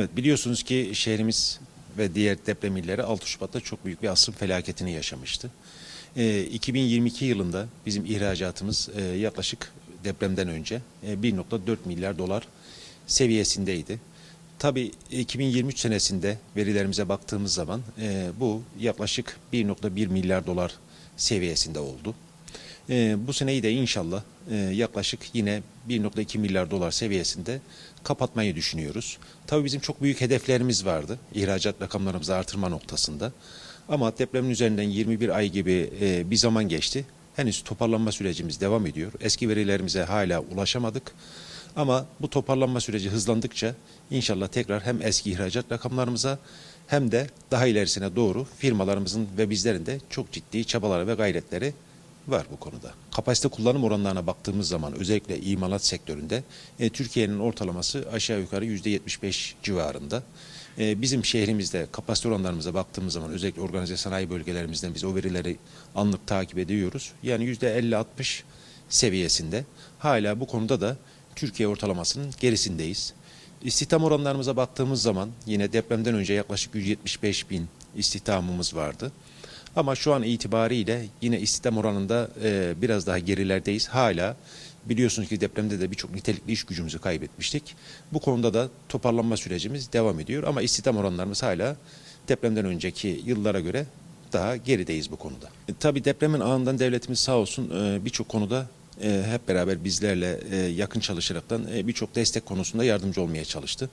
Evet biliyorsunuz ki şehrimiz ve diğer deprem illeri 6 Şubat'ta çok büyük bir asrın felaketini yaşamıştı. Ee, 2022 yılında bizim ihracatımız e, yaklaşık depremden önce e, 1.4 milyar dolar seviyesindeydi. Tabii 2023 senesinde verilerimize baktığımız zaman e, bu yaklaşık 1.1 milyar dolar seviyesinde oldu. E, bu seneyi de inşallah e, yaklaşık yine 1.2 milyar dolar seviyesinde kapatmayı düşünüyoruz. Tabii bizim çok büyük hedeflerimiz vardı ihracat rakamlarımızı artırma noktasında. Ama depremin üzerinden 21 ay gibi e, bir zaman geçti. Henüz toparlanma sürecimiz devam ediyor. Eski verilerimize hala ulaşamadık. Ama bu toparlanma süreci hızlandıkça inşallah tekrar hem eski ihracat rakamlarımıza hem de daha ilerisine doğru firmalarımızın ve bizlerin de çok ciddi çabaları ve gayretleri var bu konuda. Kapasite kullanım oranlarına baktığımız zaman özellikle imalat sektöründe e, Türkiye'nin ortalaması aşağı yukarı %75 civarında. E, bizim şehrimizde kapasite oranlarımıza baktığımız zaman özellikle organize sanayi bölgelerimizden biz o verileri anlık takip ediyoruz. Yani %50-60 seviyesinde. Hala bu konuda da Türkiye ortalamasının gerisindeyiz. İstihdam oranlarımıza baktığımız zaman yine depremden önce yaklaşık 175 bin istihdamımız vardı. Ama şu an itibariyle yine istihdam oranında e, biraz daha gerilerdeyiz. Hala biliyorsunuz ki depremde de birçok nitelikli iş gücümüzü kaybetmiştik. Bu konuda da toparlanma sürecimiz devam ediyor. Ama istihdam oranlarımız hala depremden önceki yıllara göre daha gerideyiz bu konuda. E, tabii depremin anından devletimiz sağ olsun e, birçok konuda e, hep beraber bizlerle e, yakın çalışaraktan e, birçok destek konusunda yardımcı olmaya çalıştı.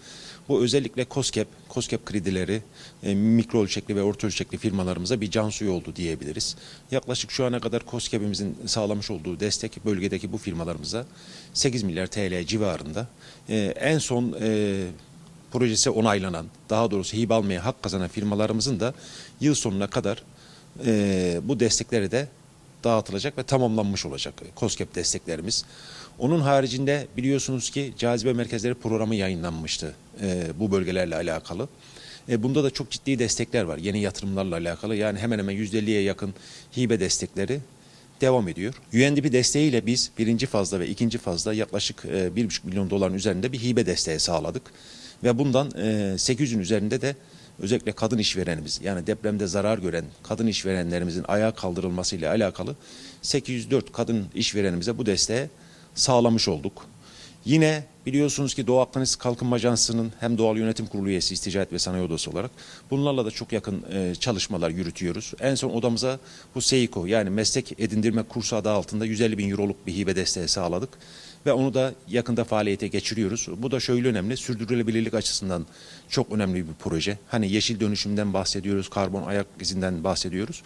Bu özellikle COSGAP, COSGAP kredileri e, mikro ölçekli ve orta ölçekli firmalarımıza bir can suyu oldu diyebiliriz. Yaklaşık şu ana kadar COSGAP'imizin sağlamış olduğu destek bölgedeki bu firmalarımıza 8 milyar TL civarında. E, en son e, projesi onaylanan, daha doğrusu hibe almaya hak kazanan firmalarımızın da yıl sonuna kadar e, bu destekleri de dağıtılacak ve tamamlanmış olacak COSGAP desteklerimiz. Onun haricinde biliyorsunuz ki cazibe merkezleri programı yayınlanmıştı e, bu bölgelerle alakalı. E, bunda da çok ciddi destekler var yeni yatırımlarla alakalı. Yani hemen hemen %50'ye yakın hibe destekleri devam ediyor. UNDP desteğiyle biz birinci fazla ve ikinci fazla yaklaşık e, 1,5 milyon doların üzerinde bir hibe desteği sağladık. Ve bundan e, 800'ün üzerinde de özellikle kadın işverenimiz yani depremde zarar gören kadın işverenlerimizin ayağa kaldırılmasıyla alakalı 804 kadın işverenimize bu desteği sağlamış olduk. Yine biliyorsunuz ki Doğu Akdeniz Kalkınma Ajansı'nın hem Doğal Yönetim Kurulu üyesi İsticaret ve Sanayi Odası olarak bunlarla da çok yakın e, çalışmalar yürütüyoruz. En son odamıza bu SEİKO yani meslek edindirme kursu adı altında 150 bin euroluk bir hibe desteği sağladık. Ve onu da yakında faaliyete geçiriyoruz. Bu da şöyle önemli, sürdürülebilirlik açısından çok önemli bir proje. Hani yeşil dönüşümden bahsediyoruz, karbon ayak izinden bahsediyoruz.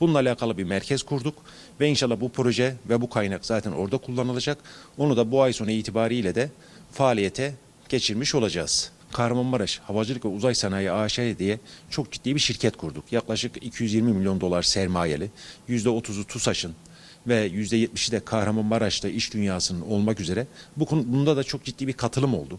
Bununla alakalı bir merkez kurduk ve inşallah bu proje ve bu kaynak zaten orada kullanılacak. Onu da bu ay sonu itibariyle de faaliyete geçirmiş olacağız. Kahramanmaraş Havacılık ve Uzay Sanayi AŞ diye çok ciddi bir şirket kurduk. Yaklaşık 220 milyon dolar sermayeli, %30'u TUSAŞ'ın ve %70'i de Kahramanmaraş'ta iş dünyasının olmak üzere bu bunda da çok ciddi bir katılım oldu.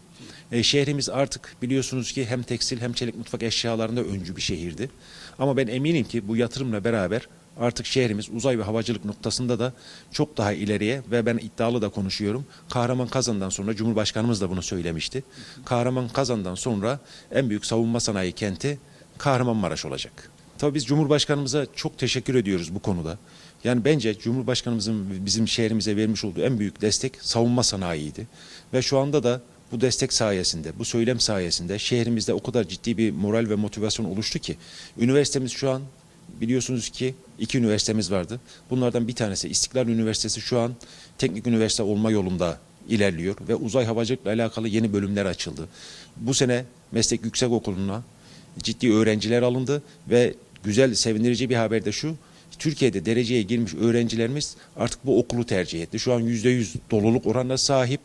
E, şehrimiz artık biliyorsunuz ki hem tekstil hem çelik mutfak eşyalarında öncü bir şehirdi. Ama ben eminim ki bu yatırımla beraber artık şehrimiz uzay ve havacılık noktasında da çok daha ileriye ve ben iddialı da konuşuyorum. Kahraman Kazan'dan sonra Cumhurbaşkanımız da bunu söylemişti. Kahraman Kazan'dan sonra en büyük savunma sanayi kenti Kahramanmaraş olacak. Tabii biz Cumhurbaşkanımıza çok teşekkür ediyoruz bu konuda. Yani bence Cumhurbaşkanımızın bizim şehrimize vermiş olduğu en büyük destek savunma sanayiydi. Ve şu anda da bu destek sayesinde, bu söylem sayesinde şehrimizde o kadar ciddi bir moral ve motivasyon oluştu ki üniversitemiz şu an biliyorsunuz ki iki üniversitemiz vardı. Bunlardan bir tanesi İstiklal Üniversitesi şu an teknik üniversite olma yolunda ilerliyor ve uzay havacılıkla alakalı yeni bölümler açıldı. Bu sene meslek yüksek okuluna ciddi öğrenciler alındı ve güzel sevindirici bir haber de şu. Türkiye'de dereceye girmiş öğrencilerimiz artık bu okulu tercih etti. Şu an %100 doluluk oranına sahip.